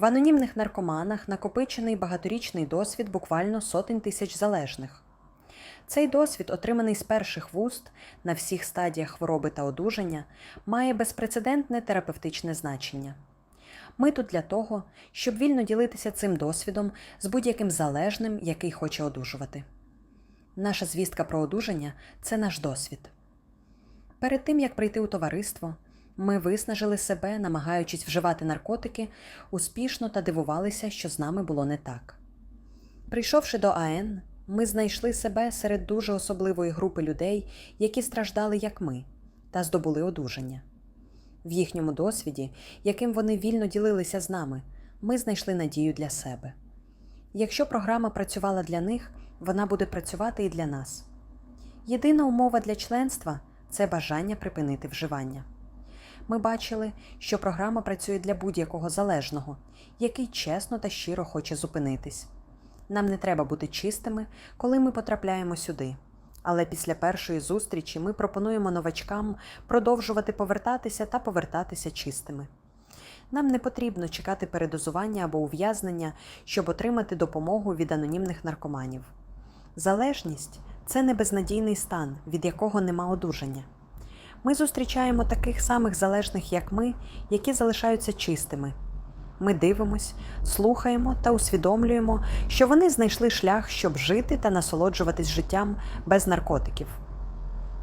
В анонімних наркоманах накопичений багаторічний досвід буквально сотень тисяч залежних. Цей досвід, отриманий з перших вуст на всіх стадіях хвороби та одужання, має безпрецедентне терапевтичне значення. Ми тут для того, щоб вільно ділитися цим досвідом з будь-яким залежним, який хоче одужувати. Наша звістка про одужання це наш досвід. Перед тим як прийти у товариство, ми виснажили себе, намагаючись вживати наркотики, успішно та дивувалися, що з нами було не так. Прийшовши до АН, ми знайшли себе серед дуже особливої групи людей, які страждали як ми, та здобули одужання. В їхньому досвіді, яким вони вільно ділилися з нами, ми знайшли надію для себе. Якщо програма працювала для них, вона буде працювати і для нас. Єдина умова для членства це бажання припинити вживання. Ми бачили, що програма працює для будь-якого залежного, який чесно та щиро хоче зупинитись. Нам не треба бути чистими, коли ми потрапляємо сюди. Але після першої зустрічі ми пропонуємо новачкам продовжувати повертатися та повертатися чистими. Нам не потрібно чекати передозування або ув'язнення, щоб отримати допомогу від анонімних наркоманів. Залежність це не безнадійний стан, від якого нема одужання. Ми зустрічаємо таких самих залежних, як ми, які залишаються чистими. Ми дивимось, слухаємо та усвідомлюємо, що вони знайшли шлях, щоб жити та насолоджуватись життям без наркотиків.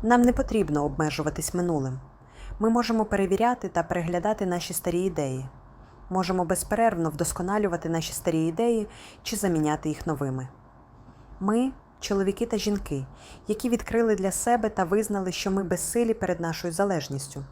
Нам не потрібно обмежуватись минулим. Ми можемо перевіряти та переглядати наші старі ідеї. Можемо безперервно вдосконалювати наші старі ідеї чи заміняти їх новими. Ми чоловіки та жінки, які відкрили для себе та визнали, що ми безсилі перед нашою залежністю.